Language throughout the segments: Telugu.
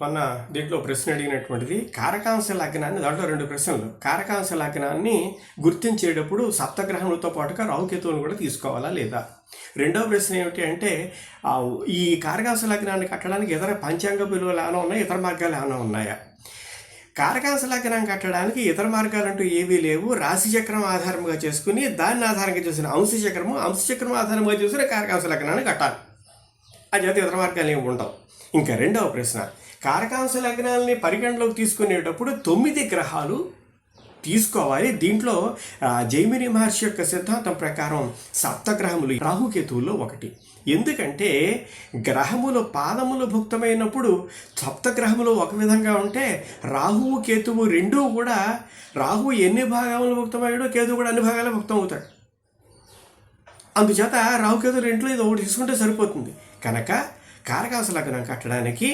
మొన్న దీంట్లో ప్రశ్న అడిగినటువంటిది కారకాంశ లగ్నాన్ని దాంట్లో రెండు ప్రశ్నలు. కారకాంశ లగ్నాన్ని గుర్తించేటప్పుడు సప్తగ్రహములతో పాటుగా రావుకేతువును కూడా తీసుకోవాలా లేదా? రెండవ ప్రశ్న ఏమిటి అంటే ఈ కారకాంశ లగ్నాన్ని కట్టడానికి ఇతర పంచాంగ విలువలు ఏమైనా ఉన్నాయా? ఇతర మార్గాలు ఏమైనా ఉన్నాయా? కారకాంశ లగ్నం కట్టడానికి ఇతర మార్గాలంటూ ఏవీ లేవు. రాశి చక్రం ఆధారంగా చేసుకుని దాన్ని ఆధారంగా చేసిన అంశ చక్రము అంశ చక్రం ఆధారంగా చేసిన కారకాంశ లగ్నాన్ని కట్టాలి. అది అయితే ఇతర మార్గాలు ఏమి ఉండవు. ఇంకా రెండవ ప్రశ్న కారకాంశ లగ్నాలని పరిగణలోకి తీసుకునేటప్పుడు తొమ్మిది గ్రహాలు తీసుకోవాలి. దీంట్లో జైమిని మహర్షి యొక్క సిద్ధాంతం ప్రకారం సప్తగ్రహములు రాహుకేతువుల్లో ఒకటి. ఎందుకంటే గ్రహములు పాదములు భుక్తమైనప్పుడు సప్తగ్రహములు ఒక విధంగా ఉంటే రాహువు కేతువు రెండూ కూడా రాహువు ఎన్ని భాగములు భుక్తమయ్యాడో కేతువు కూడా అన్ని భాగాలు భుక్తం అవుతాడు అందుచేత రాహుకేతు రెండులో ఇది ఒకటి తీసుకుంటే సరిపోతుంది. కనుక కారకాంశ లగ్నం కట్టడానికి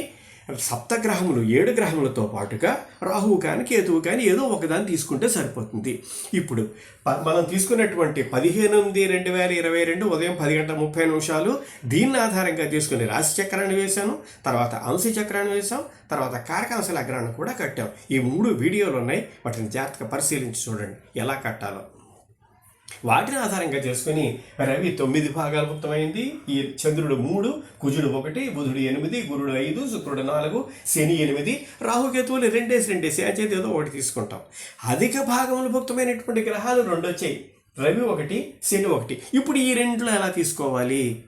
సప్తగ్రహములు ఏడు గ్రహములతో పాటుగా రాహువు కానీ కేతువు కానీ ఏదో ఒకదాన్ని తీసుకుంటే సరిపోతుంది. ఇప్పుడు మనం తీసుకున్నటువంటి పదిహేను ఎనిమిది రెండు వేల ఇరవై రెండు ఉదయం పది గంటల ముప్పై నిమిషాలు దీన్ని ఆధారంగా తీసుకుని రాశి చక్రాన్ని వేశాను తర్వాత అంశ చక్రాన్ని వేశాం తర్వాత కారకాంశ అగ్రాన్ని కూడా కట్టాం. ఈ మూడు వీడియోలు ఉన్నాయి వాటిని జాగ్రత్తగా పరిశీలించి చూడండి. ఎలా కట్టాలో. వాటిని ఆధారంగా చేసుకుని రవి తొమ్మిది భాగాలు ముక్తమైంది. ఈ చంద్రుడు మూడు కుజుడు ఒకటి బుధుడు ఎనిమిది గురుడు ఐదు శుక్రుడు నాలుగు శని ఎనిమిది రాహుకేతువులు రెండేసి రెండేసి ఆ ఏదో ఒకటి తీసుకుంటాం. అధిక భాగములు భుక్తమైనటువంటి గ్రహాలు రెండు వచ్చాయి రవి ఒకటి శని ఒకటి. ఇప్పుడు ఈ రెండులో ఎలా తీసుకోవాలి?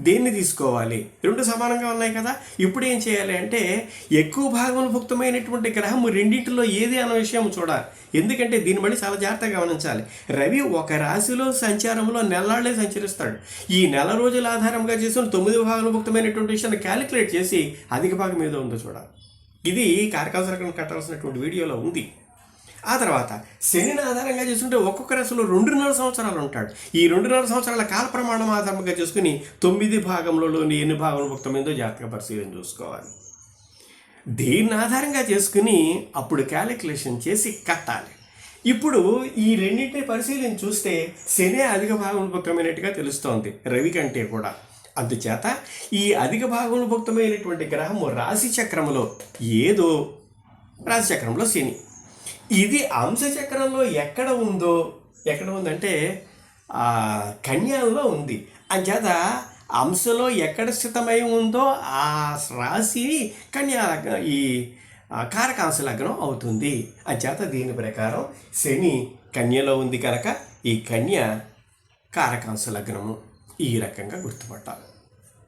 దేన్ని తీసుకోవాలి? రెండు సమానంగా ఉన్నాయి కదా. ఇప్పుడు ఏం చేయాలి అంటే ఎక్కువ భాగం భుక్తమైనటువంటి గ్రహం రెండింటిలో ఏది అన్న విషయం చూడాలి. ఎందుకంటే దీన్ని బట్టి చాలా జాగ్రత్తగా గమనించాలి. రవి ఒక రాశిలో సంచారంలో నెలలాళ్ళే సంచరిస్తాడు. ఈ నెల రోజుల ఆధారంగా చేసుకుని తొమ్మిది భాగంలో భుక్తమైనటువంటి విషయాన్ని క్యాలిక్యులేట్ చేసి అధిక భాగం ఏదో ఉందో చూడాలి. ఇది కార్కాసరకం కట్టాల్సినటువంటి వీడియోలో ఉంది. ఆ తర్వాత శనిని ఆధారంగా చేసుకుంటే ఒక్కొక్క రాశిలో రెండున్నర సంవత్సరాలు ఉంటాడు. ఈ రెండున్నర సంవత్సరాల కాల ప్రమాణం ఆధారంగా చేసుకుని తొమ్మిది భాగంలోని ఎన్ని భాగంలో భుక్తమైందో జాతక పరిశీలన చూసుకోవాలి. దీన్ని ఆధారంగా చేసుకుని అప్పుడు క్యాలిక్యులేషన్ చేసి కట్టాలి. ఇప్పుడు ఈ రెండింటిని పరిశీలించి చూస్తే శని అధిక భాగం భుక్తమైనట్టుగా తెలుస్తోంది రవి కంటే కూడా. అందుచేత ఈ అధిక భాగంలో భుక్తమైనటువంటి గ్రహము రాశి చక్రములో ఏదో రాశి చక్రంలో శని. ఇది అంశచక్రంలో ఎక్కడ ఉందో ఎక్కడ ఉందంటే ఆ, కన్యాలో ఉంది. అంచేత అంశలో ఎక్కడ స్థితమై ఉందో ఆ రాశి కన్యా లగ్నం ఈ కారకాంశ లగ్నం అవుతుంది. అంచేత దీని ప్రకారం శని కన్యలో ఉంది కనుక ఈ కన్య కారకాంశ లగ్నము ఈ రకంగా గుర్తుపట్టాలి.